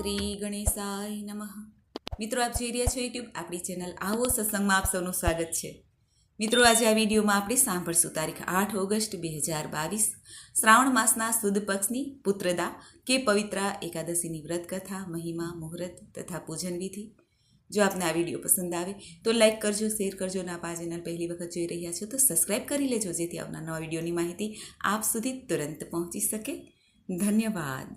શ્રી ગણેશાય નમઃ. મિત્રો, આપ જોઈ રહ્યા છો યુટ્યુબ આપણી ચેનલ આવો સત્સંગમાં આપ સૌનું સ્વાગત છે. મિત્રો, આજે આ વિડીયોમાં આપણે સાંભળશું તારીખ આઠ ઓગસ્ટ બે હજાર બાવીસ, શ્રાવણ માસના સુદ પક્ષની પુત્રદા કે પવિત્રા એકાદશીની વ્રત કથા મહિમા, મુહૂર્ત તથા પૂજન વિધિ. જો આપને આ વીડિયો પસંદ આવે, તો લાઇક કરજો, શેર કરજો અને આપ આ ચેનલ પહેલી વખત જોઈ રહ્યા છો, તો સબસ્ક્રાઇબ કરી લેજો, જેથી આવનાર નવા વિડીયોની માહિતી આપ સુધી તુરંત પહોંચી શકે. ધન્યવાદ.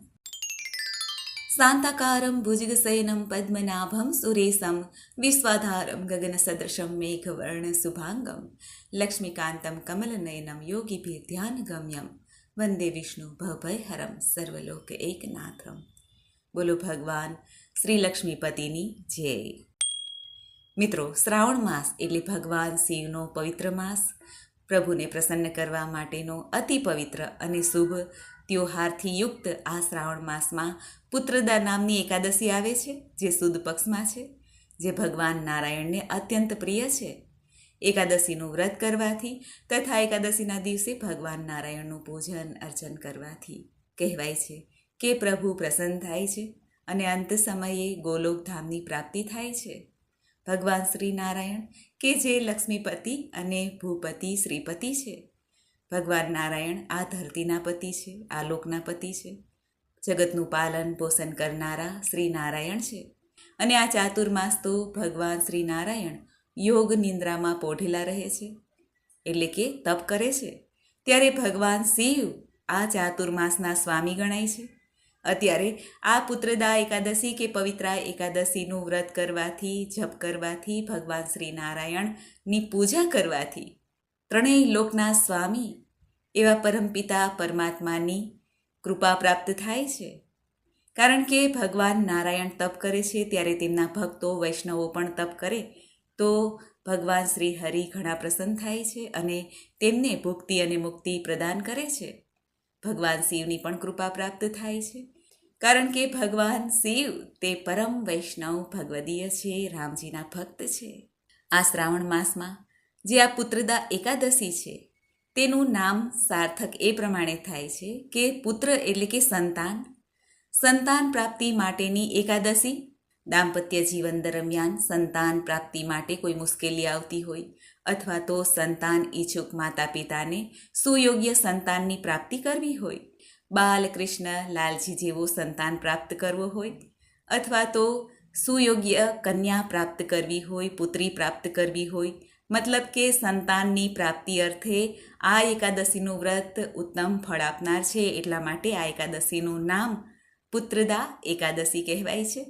శాంతాకారం భుజగశయనం పద్మనాభం సురేశం విశ్వాధారం గగనసదృశం మేఘవర్ణశుభాంగం లక్ష్మీకాంతం కమలనయనం యోగిభిర్ధ్యానగమ్యం વંદે વિષ્ણુ ભવભયહરમ સર્વલોક એકનાથમ બોલો ભગવાન શ્રી લક્ષ્મીપતિની જય મિત્રો શ્રાવણ માસ એટલે ભગવાન શિવનો પવિત્ર માસ પ્રભુને પ્રસન્ન કરવા માટેનો અતિ પવિત્ર અને શુભ ત્યોહારથી યુક્ત આ શ્રાવણ માસમાં પુત્રદા નામની એકાદશી આવે છે, જે સુદ પક્ષમાં છે, જે ભગવાન નારાયણને અત્યંત પ્રિય છે. એકાદશીનું વ્રત કરવાથી તથા એકાદશીના દિવસે ભગવાન નારાયણનું પૂજન અર્ચન કરવાથી કહેવાય છે કે પ્રભુ પ્રસન્ન થાય છે અને અંત સમયે ગોલોકધામની પ્રાપ્તિ થાય છે. ભગવાન શ્રી નારાયણ, કે જે લક્ષ્મીપતિ અને ભૂપતિ શ્રીપતિ છે. ભગવાન નારાયણ આ ધરતીના પતિ છે, આ લોકના પતિ છે. જગતનું પાલન પોષણ કરનારા શ્રી નારાયણ છે. અને આ ચાતુર્માસ તો ભગવાન શ્રી નારાયણ યોગ નિંદ્રામાં પોઢેલા રહે છે. એટલે કે તપ કરે છે. ત્યારે ભગવાન શિવ આ ચાતુર્માસના સ્વામી ગણાય છે. અત્યારે આ પુત્રદા એકાદશી કે પવિત્રા એકાદશીનું વ્રત કરવાથી, જપ કરવાથી ભગવાન શ્રી નારાયણની પૂજા કરવાથી ત્રણેય લોકના સ્વામી એવા પરમપિતા પરમાત્માની કૃપા પ્રાપ્ત થાય છે. કારણ કે ભગવાન નારાયણ તપ કરે છે, ત્યારે તેમના ભક્તો વૈષ્ણવો પણ તપ કરે, તો ભગવાન શ્રી હરિ ઘણા પ્રસન્ન થાય છે અને તેમને ભુક્તિ અને મુક્તિ પ્રદાન કરે છે. ભગવાન શિવની પણ કૃપા પ્રાપ્ત થાય છે. કારણ કે ભગવાન શિવ તે પરમ વૈષ્ણવ ભગવદીય છે, રામજીના ભક્ત છે. આ શ્રાવણ માસમાં જે આ પુત્રદા એકાદશી છે તેનું નામ સાર્થક એ પ્રમાણે થાય છે કે પુત્ર એટલે કે સંતાન. સંતાન પ્રાપ્તિ માટેની એકાદશી. દાંપત્ય જીવન દરમિયાન સંતાન પ્રાપ્તિ માટે કોઈ મુશ્કેલી આવતી હોય અથવા તો સંતાન ઈચ્છુક માતા પિતાને સુયોગ્ય સંતાનની પ્રાપ્તિ કરવી હોય. બાલકૃષ્ણ લાલજી જેવો સંતાન પ્રાપ્ત કરવો હોય અથવા તો સુયોગ્ય કન્યા પ્રાપ્ત કરવી હોય, પુત્રી પ્રાપ્ત કરવી હોય મતલબ કે સંતાનની પ્રાપ્તિ અર્થે આ એકાદશીનું વ્રત ઉત્તમ ફળ આપનાર છે એટલા માટે આ એકાદશીનું નામ પુત્રદા એકાદશી કહેવાય છે.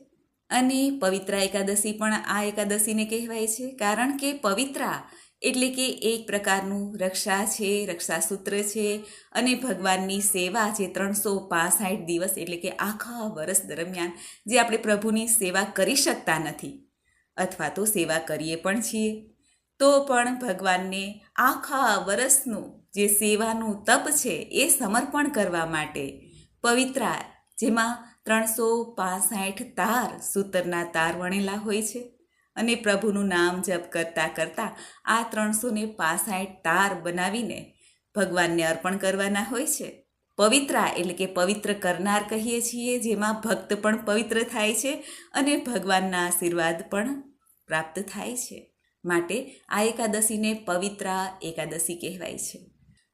અને પવિત્રા એકાદશી પણ આ એકાદશીને કહેવાય છે, કારણ કે પવિત્રા એટલે કે એક પ્રકારનું રક્ષા છે, રક્ષાસૂત્ર છે અને ભગવાનની સેવા જે ત્રણસો પાસઠ દિવસ એટલે કે આખા વર્ષ દરમિયાન જે આપણે પ્રભુની સેવા કરી શકતા નથી. અથવા તો સેવા કરીએ પણ છીએ. તો પણ ભગવાનને આખા વર્ષનું જે સેવાનું તપ છે એ સમર્પણ કરવા માટે પવિત્રા જેમાં ત્રણસો પાસઠ તાર સૂતરના તાર વણેલા હોય છે. અને પ્રભુનું નામ જપ કરતાં કરતાં આ ત્રણસો ને પાસઠ તાર બનાવીને ભગવાનને અર્પણ કરવાના હોય છે. પવિત્રા એટલે કે પવિત્ર કરનાર કહીએ છીએ, જેમાં ભક્ત પણ પવિત્ર થાય છે અને ભગવાનના આશીર્વાદ પણ પ્રાપ્ત થાય છે. માટે આ એકાદશીને પવિત્રા એકાદશી કહેવાય છે.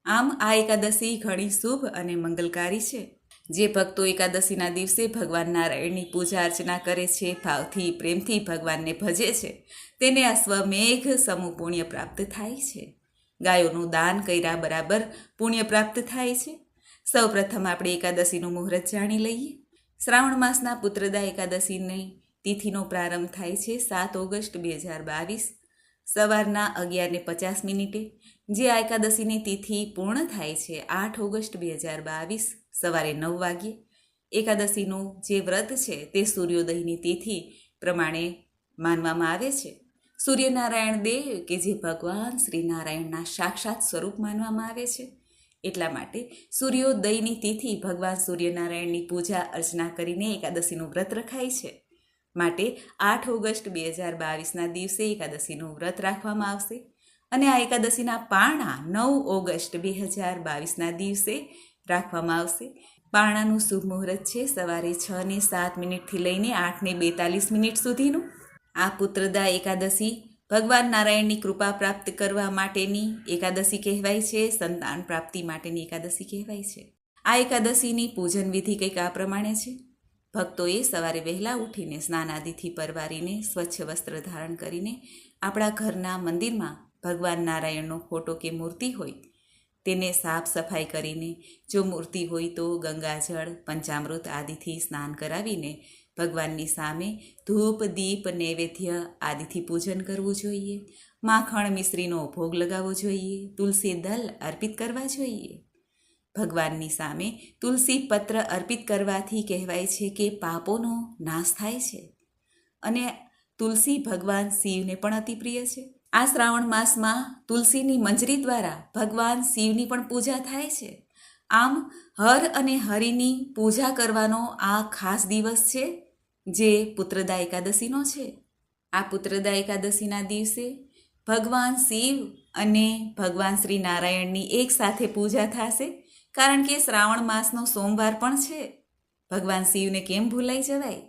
આમ આ એકાદશી ઘણી શુભ અને મંગલકારી છે. જે ભક્તો એકાદશીના દિવસે ભગવાન નારાયણની પૂજા અર્ચના કરે છે, ભાવથી, પ્રેમથી ભગવાનને ભજે છે, તેને આ સ્વમેઘ સમૂહ પુણ્ય પ્રાપ્ત થાય છે. ગાયોનું દાન કર્યા બરાબર પુણ્ય પ્રાપ્ત થાય છે. સૌ પ્રથમ આપણે એકાદશીનું મુહૂર્ત જાણી લઈએ. શ્રાવણ માસના પુત્રદા એકાદશીની તિથિનો પ્રારંભ થાય છે સાત ઓગસ્ટ બે હજાર બાવીસ. સવારના અગિયારને પચાસ મિનિટે, જે એકાદશીની તિથિ પૂર્ણ થાય છે આઠ ઓગસ્ટ બે હજાર બાવીસ સવારે નવ વાગ્યે. એકાદશીનું જે વ્રત છે તે સૂર્યોદયની તિથિ પ્રમાણે માનવામાં આવે છે. સૂર્યનારાયણ દેવ કે જે ભગવાન શ્રી નારાયણના સાક્ષાત સ્વરૂપ માનવામાં આવે છે. એટલા માટે સૂર્યોદયની તિથિ ભગવાન સૂર્યનારાયણની પૂજા અર્ચના કરીને એકાદશીનું વ્રત રખાય છે. માટે આઠ ઓગસ્ટ બે હજાર બાવીસના દિવસે એકાદશીનું વ્રત રાખવામાં આવશે. અને આ એકાદશીના પારણા નવ ઓગસ્ટ બે હજાર બાવીસના દિવસે રાખવામાં આવશે. પારણાનું શુભ મુહૂર્ત છે સવારે છ ને સાત મિનિટથી લઈને આઠ ને બેતાલીસ મિનિટ સુધીનું. આ પુત્રદા એકાદશી ભગવાન નારાયણની કૃપા પ્રાપ્ત કરવા માટેની એકાદશી કહેવાય છે, સંતાન પ્રાપ્તિ માટેની એકાદશી કહેવાય છે. આ એકાદશીની પૂજન વિધિ કંઈક આ પ્રમાણે છે. ભક્તોએ સવારે વહેલા ઉઠીને સ્નાન આદિથી પરવારીને સ્વચ્છ વસ્ત્ર ધારણ કરીને આપણા ઘરના મંદિરમાં ભગવાન નારાયણનો ફોટો કે મૂર્તિ હોય, તેને સાફ સફાઈ કરીને જો મૂર્તિ હોય તો ગંગાજળ, પંચામૃત આદિથી સ્નાન કરાવીને ભગવાનની સામે ધૂપ, દીપ, નૈવેદ્ય આદિથી પૂજન કરવું જોઈએ, માખણ મિશ્રીનો ભોગ લગાવવો જોઈએ, તુલસી દલ અર્પિત કરવા જોઈએ. ભગવાનની સામે તુલસી પત્ર અર્પિત કરવાથી કહેવાય છે કે પાપોનો નાશ થાય છે. અને તુલસી ભગવાન શિવને પણ અતિ પ્રિય છે. આ શ્રાવણ માસમાં તુલસીની મંજરી દ્વારા ભગવાન શિવની પણ પૂજા થાય છે. આમ હર અને હરિની પૂજા કરવાનો આ ખાસ દિવસ છે, જે પુત્રદા એકાદશીનો છે. આ પુત્રદા એકાદશીના દિવસે ભગવાન શિવ અને ભગવાન શ્રી નારાયણની એક સાથે પૂજા થશે. કારણ કે શ્રાવણ માસનો સોમવાર પણ છે. ભગવાન શિવને કેમ ભૂલાઈ જવાય?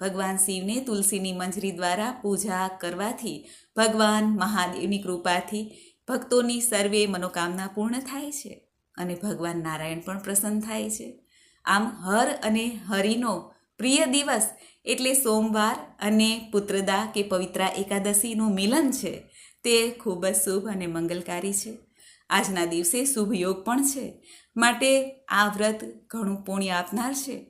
ભગવાન શિવને તુલસીની મંજરી દ્વારા પૂજા કરવાથી, ભગવાન મહાદેવની કૃપાથી ભક્તોની સર્વે મનોકામના પૂર્ણ થાય છે અને ભગવાન નારાયણ પણ પ્રસન્ન થાય છે. આમ હર અને હરિનો પ્રિય દિવસ એટલે સોમવાર અને પુત્રદા કે પવિત્રા એકાદશીનું મિલન છે. તે ખૂબ જ શુભ અને મંગલકારી છે. આજના દિવસે શુભ યોગ પણ છે. માટે આ વ્રત ઘણું પુણ્ય આપનાર છે.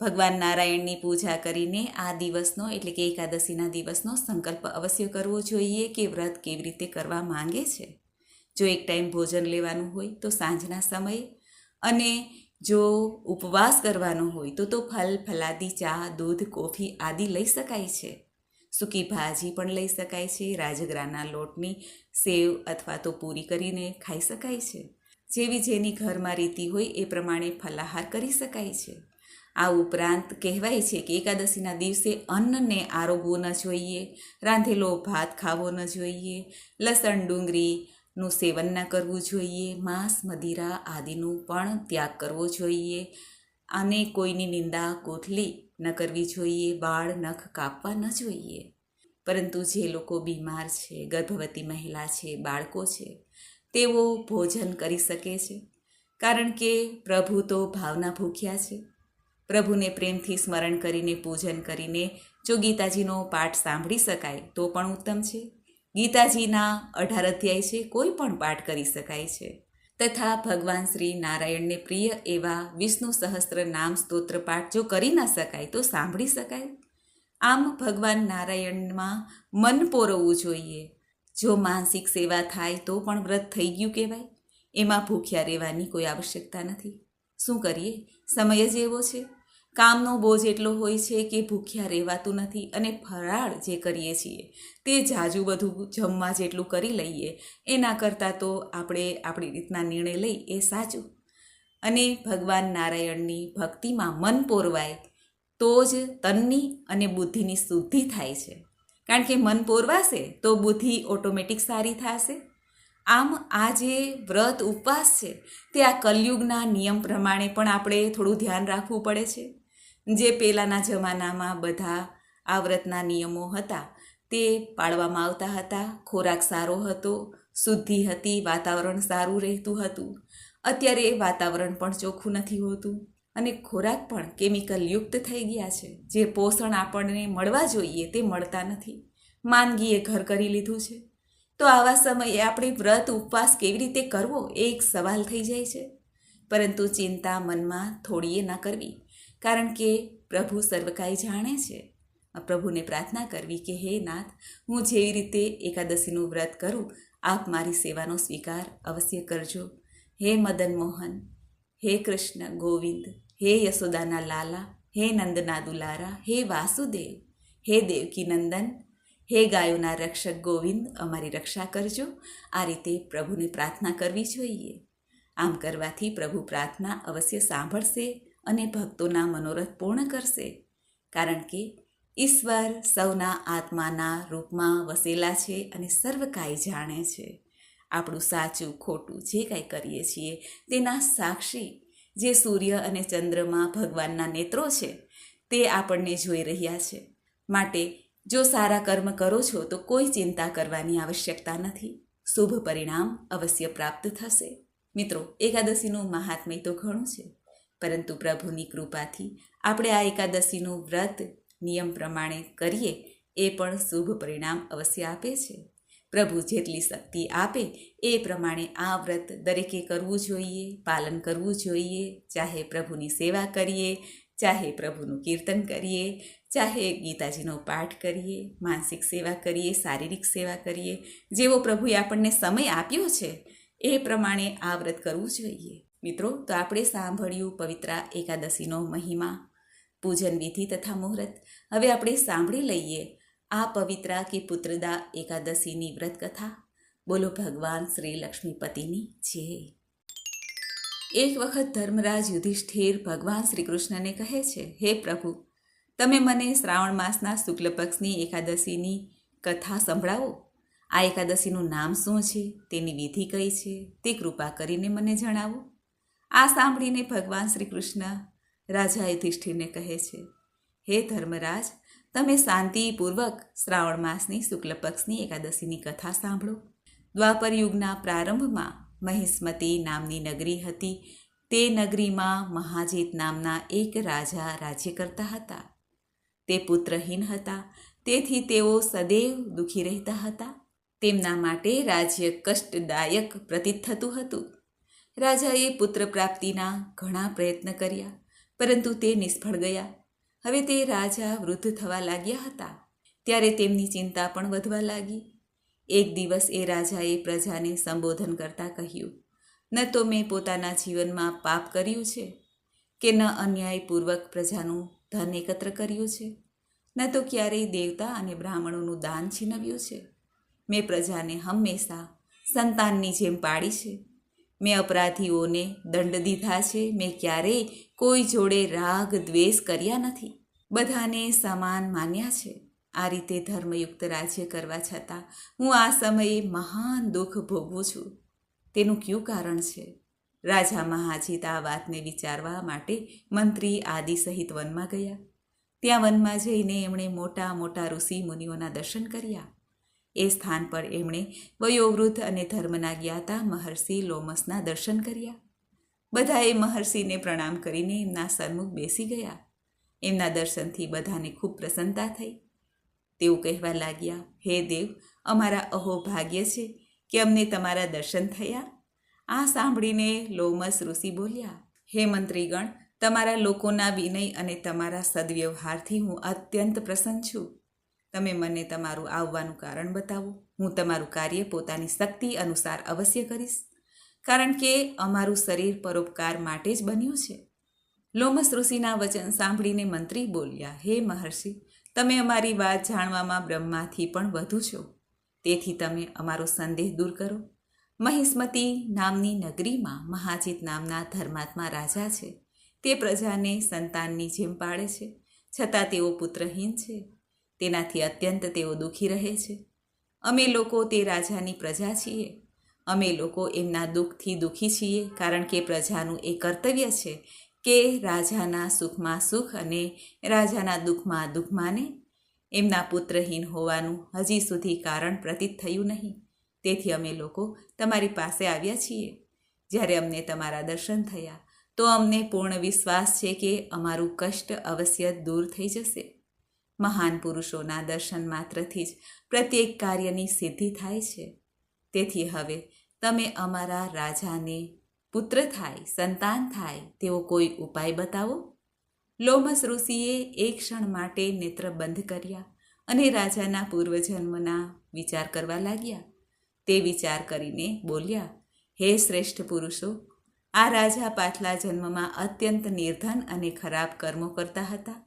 ભગવાન નારાયણની પૂજા કરીને આ દિવસનો, એટલે કે એકાદશીના દિવસનો સંકલ્પ અવશ્ય કરવો જોઈએ કે વ્રત કેવી રીતે કરવા માંગે છે. જો એક ટાઈમ ભોજન લેવાનું હોય તો સાંજના સમયે અને જો ઉપવાસ કરવાનો હોય તો તો ફલ, ફલાદી, ચા, દૂધ, કોફી આદિ લઈ શકાય છે. સૂકી ભાજી પણ લઈ શકાય છે. રાજગરાના લોટની સેવ અથવા તો પૂરી કરીને ખાઈ શકાય છે. જેવી જેની ઘરમાં રીતિ હોય એ પ્રમાણે ફલાહાર કરી શકાય છે. આ ઉપરાંત કહેવાય છે કે એકાદશીના દિવસે અન્નને આરોગવો ન જોઈએ, રાંધેલો ભાત ખાવો ન જોઈએ, લસણ ડુંગળીનું સેવન ન કરવું જોઈએ, માંસ, મદિરા આદિનું પણ ત્યાગ કરવો જોઈએ અને કોઈની નિંદા કોથલી ન કરવી જોઈએ, બાળ નખ કાપવા ન જોઈએ. પરંતુ જે લોકો બીમાર છે, ગર્ભવતી મહિલા છે, બાળકો છે તેઓ ભોજન કરી શકે છે, કારણ કે પ્રભુ તો ભાવના ભૂખ્યા છે. પ્રભુને પ્રેમથી સ્મરણ કરીને પૂજન કરીને જો ગીતાજીનો પાઠ સાંભળી શકાય તો પણ ઉત્તમ છે. ગીતાજીના અઢાર અધ્યાય છે, કોઈ પણ પાઠ કરી શકાય છે. તથા ભગવાન શ્રી નારાયણને પ્રિય એવા વિષ્ણુ સહસ્ત્ર નામ સ્તોત્ર પાઠ જો કરી ન શકાય તો સાંભળી શકાય. આમ ભગવાન નારાયણમાં મન પોરવવું જોઈએ. જો માનસિક સેવા થાય તો પણ વ્રત થઈ ગયું કહેવાય. એમાં ભૂખ્યા રહેવાની કોઈ આવશ્યકતા નથી. શું કરીએ? સમય જ એવો છે. કામનો બોજ એટલો હોય છે કે ભૂખ્યા રહેવાતું નથી અને ફરાળ જે કરીએ છીએ તે જાજુ બધું જમવા જેટલું કરી લઈએ, એના કરતાં તો આપણે આપણી રીતના નિર્ણય લઈ એ સાચું. અને ભગવાન નારાયણની ભક્તિમાં મન પોરવાય તો જ તનની અને બુદ્ધિની શુદ્ધિ થાય છે. કારણ કે મન પોરવાશે તો બુદ્ધિ ઓટોમેટિક સારી થશે. આમ આ જે વ્રત ઉપવાસ છે, તે આ કલયુગના નિયમ પ્રમાણે પણ આપણે થોડું ધ્યાન રાખવું પડે છે. જે પહેલાંના જમાનામાં બધા આ વ્રતના નિયમો હતા, તે પાળવામાં આવતા હતા. ખોરાક સારો હતો, શુદ્ધિ હતી, વાતાવરણ સારું રહેતું હતું. અત્યારે વાતાવરણ પણ ચોખ્ખું નથી હોતું. અને ખોરાક પણ કેમિકલ યુક્ત થઈ ગયા છે. જે પોષણ આપણને મળવા જોઈએ તે મળતા નથી. માંદગીએ ઘર કરી લીધું છે. તો આવા સમયે આપણે વ્રત ઉપવાસ કેવી રીતે કરવો એ એક સવાલ થઈ જાય છે. પરંતુ ચિંતા મનમાં થોડીએ ન કરવી. કારણ કે પ્રભુ સર્વકાય જાણે છે. પ્રભુને પ્રાર્થના કરવી કે, હે નાથ, હું જેવી રીતે એકાદશીનું વ્રત કરું, આપ મારી સેવાનો સ્વીકાર અવશ્ય કરજો. હે મદન મોહન, હે કૃષ્ણ ગોવિંદ હે યશોદાના લાલા, હે નંદના દુલારા, હે વાસુદેવ, હે દેવકી નંદન, હે ગાયોના રક્ષક ગોવિંદ, અમારી રક્ષા કરજો. આ રીતે પ્રભુને પ્રાર્થના કરવી જોઈએ. આમ કરવાથી પ્રભુ પ્રાર્થના અવશ્ય સાંભળશે અને ભક્તોના મનોરથ પૂર્ણ કરશે. કારણ કે ઈશ્વર સૌના આત્માના રૂપમાં વસેલા છે અને સર્વ કાંઈ જાણે છે. આપણું સાચું ખોટું જે કાંઈ કરીએ છીએ તેના સાક્ષી જે સૂર્ય અને ચંદ્રમાં ભગવાનના નેત્રો છે, તે આપણને જોઈ રહ્યા છે. માટે જો સારા કર્મ કરો છો, તો કોઈ ચિંતા કરવાની આવશ્યકતા નથી. શુભ પરિણામ અવશ્ય પ્રાપ્ત થશે. મિત્રો, એકાદશીનું મહાત્મ્ય તો ઘણું છે, પરંતુ પ્રભુની કૃપાથી આપણે આ એકાદશીનું વ્રત નિયમ પ્રમાણે કરીએ, એ પણ શુભ પરિણામ અવશ્ય આપે છે. પ્રભુ જેટલી શક્તિ આપે એ પ્રમાણે આ વ્રત દરેકે કરવું જોઈએ, પાલન કરવું જોઈએ. ચાહે પ્રભુની સેવા કરીએ, ચાહે પ્રભુનું કીર્તન કરીએ, ચાહે ગીતાજીનો પાઠ કરીએ, માનસિક સેવા કરીએ, શારીરિક સેવા કરીએ. જેવો પ્રભુએ આપણને સમય આપ્યો છે, એ પ્રમાણે આ વ્રત કરવું જોઈએ. મિત્રો, તો આપણે સાંભળ્યું પવિત્ર એકાદશીનો મહિમા, પૂજન વિધિ તથા મુહૂર્ત. હવે આપણે સાંભળી લઈએ આ પવિત્રા કે પુત્રદા એકાદશીની વ્રત કથા બોલો ભગવાન શ્રી લક્ષ્મીપતિની જય. એક વખત ધર્મરાજ યુધિષ્ઠિર ભગવાન શ્રી કૃષ્ણને કહે છે, હે પ્રભુ, તમે મને શ્રાવણ માસના શુક્લ પક્ષની એકાદશીની કથા સંભળાવો. આ એકાદશીનું નામ શું છે, તેની વિધિ કઈ છે, તે કૃપા કરીને મને જણાવો. આ સાંભળીને ભગવાન શ્રી કૃષ્ણ રાજા યુધિષ્ઠિરને કહે છે, હે ધર્મરાજ તમે શાંતિપૂર્વક શ્રાવણ માસની શુક્લ પક્ષની એકાદશીની કથા સાંભળો. દ્વાપર યુગના પ્રારંભમાં મહિષ્મતી નામની નગરી હતી. તે નગરીમાં મહાજીત નામના એક રાજા રાજ્ય કરતા હતા. તે પુત્રહીન હતા. તેથી તેઓ સદૈવ દુઃખી રહેતા હતા. તેમના માટે રાજ્ય કષ્ટદાયક પ્રતીત થતું હતું. રાજાએ પુત્ર પ્રાપ્તિના ઘણા પ્રયત્ન કર્યા, પરંતુ તે નિષ્ફળ ગયા. હવે તે રાજા વૃદ્ધ થવા લાગ્યા હતા. ત્યારે તેમની ચિંતા પણ વધવા લાગી. એક દિવસ એ રાજાએ પ્રજાને સંબોધન કરતા કહ્યું, ન તો મેં પોતાના જીવનમાં પાપ કર્યું છે, કે ન અન્યાયપૂર્વક પ્રજાનું ધન એકત્ર કર્યું છે, ન તો ક્યારેય દેવતા અને બ્રાહ્મણોનું દાન છીનવ્યું છે. મેં પ્રજાને હંમેશા સંતાનની જેમ પાડી છે. મેં અપરાધીઓને દંડ દીધા છે. મેં ક્યારેય કોઈ જોડે રાગ, દ્વેષ કર્યા નથી. બધાને સમાન માન્યા છે. આ રીતે ધર્મયુક્ત રાજ્ય કરવા છતાં હું આ સમયે મહાન દુઃખ ભોગવું છું. તેનું કયું કારણ છે? રાજા મહાજીત આ વાતને વિચારવા માટે મંત્રી આદિ સહિત વનમાં ગયા. ત્યાં વનમાં જઈને એમણે મોટા મોટા ઋષિ મુનિઓના દર્શન કર્યા. એ સ્થાન પર એમણે વયોવૃદ્ધ અને ધર્મના જ્ઞાતા મહર્ષિ લોમસના દર્શન કર્યા. બધાએ મહર્ષિને પ્રણામ કરીને એમના સન્મુખ બેસી ગયા. એમના દર્શનથી બધાને ખૂબ પ્રસન્નતા થઈ. તેઓ કહેવા લાગ્યા, હે દેવ, અમારા અહોભાગ્ય છે કે અમને તમારા દર્શન થયા. આ સાંભળીને લોમસ ઋષિ બોલ્યા, હે મંત્રીગણ, તમારા લોકોના વિનય અને તમારા સદવ્યવહારથી હું અત્યંત પ્રસન્ન છું. તમે મને તમારું આવવાનું કારણ બતાવો. હું તમારું કાર્ય પોતાની શક્તિ અનુસાર અવશ્ય કરીશ. કારણ કે અમારું શરીર પરોપકાર માટે જ બન્યું છે. લોમસ ઋષિના વચન સાંભળીને મંત્રી બોલ્યા, હે મહર્ષિ, તમે અમારી વાત જાણવામાં બ્રહ્માથી પણ વધુ છો. તેથી તમે અમારો સંદેહ દૂર કરો. મહિસ્મતી નામની નગરીમાં મહાજીત નામના ધર્માત્મા રાજા છે. તે પ્રજાને સંતાનની જેમ પાળે છે. છતાં તેઓ પુત્રહીન છે. તેનાથી અત્યંત તેઓ દુઃખી રહે છે. અમે લોકો તે રાજાની પ્રજા છીએ. અમે લોકો એમના દુઃખથી દુઃખી છીએ કારણ કે પ્રજાનું એ કર્તવ્ય છે કે રાજાના સુખમાં સુખ અને રાજાના દુઃખમાં દુઃખ માને. એમના પુત્રહીન હોવાનું હજી સુધી કારણ પ્રતીત થયું નહીં. તેથી અમે લોકો તમારી પાસે આવ્યા છીએ. જ્યારે અમને તમારા દર્શન થયા, તો અમને પૂર્ણ વિશ્વાસ છે કે અમારું કષ્ટ અવશ્ય દૂર થઈ જશે. મહાન પુરુષોના દર્શન માત્રથી જ પ્રત્યેક કાર્યની સિદ્ધિ થાય છે. તેથી હવે તમે અમારા રાજાને પુત્ર થાય, સંતાન થાય તેવો કોઈ ઉપાય બતાવો? લોમસ ઋષિએ એક ક્ષણ માટે નેત્ર બંધ કર્યા અને રાજાના પૂર્વજન્મના વિચાર કરવા લાગ્યા. તે વિચાર કરીને બોલ્યા, હે શ્રેષ્ઠ પુરુષો, આ રાજા પાછલા જન્મમાં અત્યંત નિર્ધન અને ખરાબ કર્મો કરતા હતા.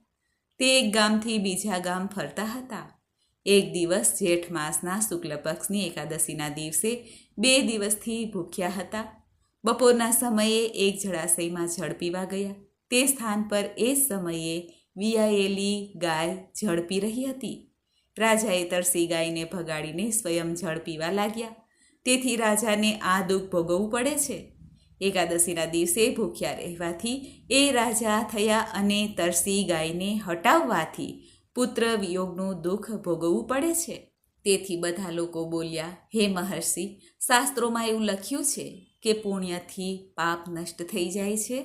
તે એક ગામથી બીજા ગામ ફરતા હતા. એક દિવસ જેઠ માસના શુક્લ પક્ષની એકાદશીના દિવસે બે દિવસથી ભૂખ્યા હતા. બપોરના સમયે એક જળાશયમાં જળ પીવા ગયા. તે સ્થાન પર એ સમયે વિયાયેલી ગાય જળ પી રહી હતી. રાજાએ તરસી ગાયને ભગાડીને સ્વયં જળ પીવા લાગ્યા. તેથી રાજાને આ દુઃખ ભોગવવું પડે છે. એકાદશીના દિવસે ભૂખ્યા રહેવાથી એ રાજા થયા અને તરસી ગાયને હટાવવાથી પુત્ર વિયોગનું દુઃખ ભોગવવું પડે છે. તેથી બધા લોકો બોલ્યા, હે મહર્ષિ, શાસ્ત્રોમાં એવું લખ્યું છે કે પુણ્યથી પાપ નષ્ટ થઈ જાય છે.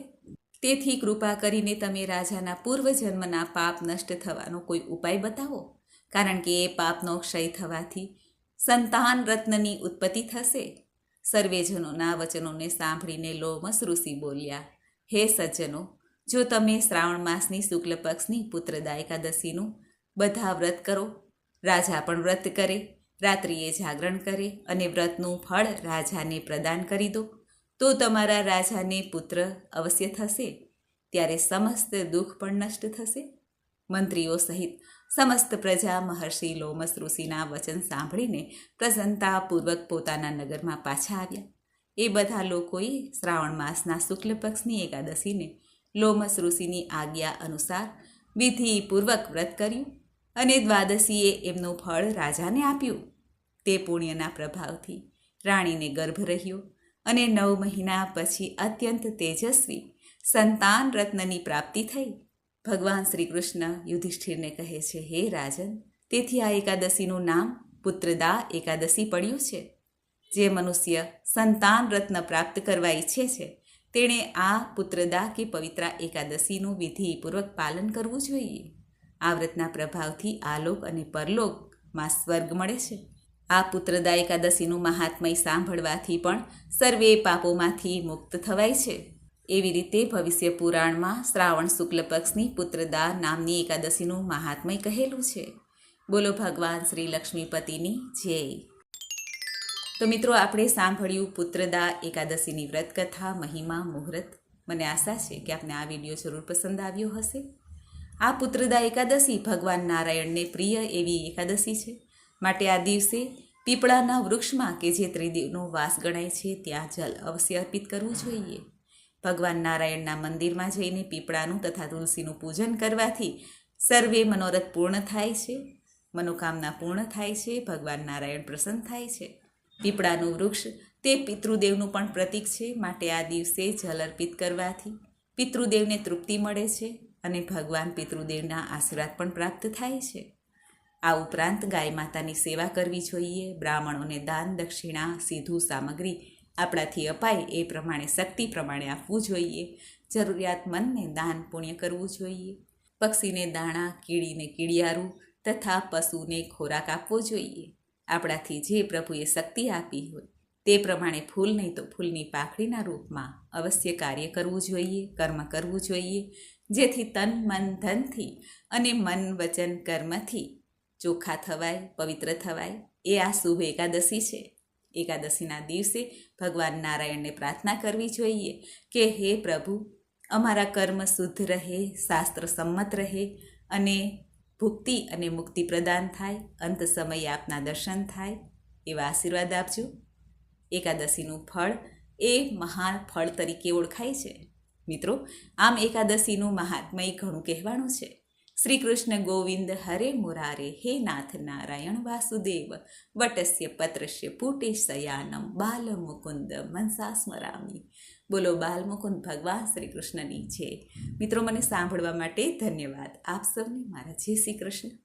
તેથી કૃપા કરીને તમે રાજાના પૂર્વજન્મના પાપ નષ્ટ થવાનો કોઈ ઉપાય બતાવો. કારણ કે એ પાપનો ક્ષય થવાથી સંતાન રત્નની ઉત્પત્તિ થશે. સર્વેજનોના વચનોને સાંભળીને લોમસ ઋષિ બોલ્યા, હે સજ્જનો, જો તમે શ્રાવણ માસની શુક્લ પક્ષની પુત્રદા એકાદશીનું બધા વ્રત કરો, રાજા પણ વ્રત કરે, રાત્રિએ જાગરણ કરે અને વ્રતનું ફળ રાજાને પ્રદાન કરી દો, તો તમારા રાજાને પુત્ર અવશ્ય થશે, ત્યારે સમસ્ત દુઃખ પણ નષ્ટ થશે. મંત્રીઓ સહિત સમસ્ત પ્રજા મહર્ષિ લોમસ ઋષિના વચન સાંભળીને પ્રસન્નતાપૂર્વક પોતાના નગરમાં પાછા આવ્યા. એ બધા લોકોએ શ્રાવણ માસના શુક્લ પક્ષની એકાદશીને લોમસ ઋષિની આજ્ઞા અનુસાર વિધિપૂર્વક વ્રત કર્યું અને દ્વાદશીએ એમનું ફળ રાજાને આપ્યું. તે પુણ્યના પ્રભાવથી રાણીને ગર્ભ રહ્યો અને નવ મહિના પછી અત્યંત તેજસ્વી સંતાન રત્નની પ્રાપ્તિ થઈ. ભગવાન શ્રી કૃષ્ણ યુધિષ્ઠિરને કહે છે, હે રાજન, તેથી આ એકાદશીનું નામ પુત્રદા એકાદશી પડ્યું છે. જે મનુષ્ય સંતાન રત્ન પ્રાપ્ત કરવા ઈચ્છે છે, તેણે આ પુત્રદા કે પવિત્રા એકાદશીનું વિધિપૂર્વક પાલન કરવું જોઈએ. આ વ્રતના પ્રભાવથી આલોક અને પરલોકમાં સ્વર્ગ મળે છે. આ પુત્રદા એકાદશીનું મહાત્મય સાંભળવાથી પણ સર્વે પાપોમાંથી મુક્ત થવાય છે. એવી રીતે ભવિષ્ય પુરાણમાં શ્રાવણ શુક્લ પક્ષની પુત્રદા નામની એકાદશીનું મહાત્મય કહેલું છે. બોલો ભગવાન શ્રી લક્ષ્મીપતિની જય. તો મિત્રો, આપણે સાંભળ્યું પુત્રદા એકાદશીની વ્રતકથા, મહિમા, મુહૂર્ત. મને આશા છે કે આપને આ વીડિયો જરૂર પસંદ આવ્યો હશે. આ પુત્રદા એકાદશી ભગવાન નારાયણને પ્રિય એવી એકાદશી છે. માટે આ દિવસે પીપળાના વૃક્ષમાં કે જે ત્રિદેવનો વાસ ગણાય છે, ત્યાં જલ અવશ્ય અર્પિત કરવું જોઈએ. ભગવાન નારાયણના મંદિરમાં જઈને પીપળાનું તથા તુલસીનું પૂજન કરવાથી સર્વે મનોરથ પૂર્ણ થાય છે, મનોકામના પૂર્ણ થાય છે, ભગવાન નારાયણ પ્રસન્ન થાય છે. પીપળાનું વૃક્ષ તે પિતૃદેવનું પણ પ્રતીક છે, માટે આ દિવસે જલ અર્પિત કરવાથી પિતૃદેવને તૃપ્તિ મળે છે અને ભગવાન પિતૃદેવના આશીર્વાદ પણ પ્રાપ્ત થાય છે. આ ઉપરાંત ગાય માતાની સેવા કરવી જોઈએ, બ્રાહ્મણોને દાન, દક્ષિણા, સીધું સામગ્રી આપણાથી અપાય એ પ્રમાણે, શક્તિ પ્રમાણે આપવું જોઈએ. જરૂરિયાતમંદને દાન પુણ્ય કરવું જોઈએ. પક્ષીને દાણા, કીડીને કીડિયારું તથા પશુને ખોરાક આપવો જોઈએ. આપણાથી જે પ્રભુએ શક્તિ આપી હોય, તે પ્રમાણે ફૂલ નહીં તો ફૂલની પાખડીના રૂપમાં અવશ્ય કાર્ય કરવું જોઈએ, કર્મ કરવું જોઈએ. જેથી તન, મન, ધનથી અને મન, વચન, કર્મથી ચોખ્ખા થવાય, પવિત્ર થવાય. એ આ શુભ એકાદશી છે. એકાદશીના દિવસે ભગવાન નારાયણને પ્રાર્થના કરવી જોઈએ કે હે પ્રભુ, અમારા કર્મ શુદ્ધ રહે, શાસ્ત્ર સંમત રહે અને ભુક્તિ અને મુક્તિ પ્રદાન થાય, અંત સમયે આપના દર્શન થાય એવા આશીર્વાદ આપજો. એકાદશીનું ફળ એ મહાન ફળ તરીકે ઓળખાય છે. મિત્રો, આમ એકાદશીનું મહાત્મય ઘણું કહેવાનું છે. શ્રી કૃષ્ણ ગોવિંદ હરે મુરારે, હે નાથ નારાયણ વાસુદેવ. વટસ્ય પત્રસ્ય પુટે શયાનમ બાલ મુકુંદ મનસા સ્મરામી. બોલો બાલ મુકુંદ ભગવાન શ્રી કૃષ્ણની છે મિત્રો, મને સાંભળવા માટે ધન્યવાદ. આપ સૌને મારા જય શ્રી કૃષ્ણ.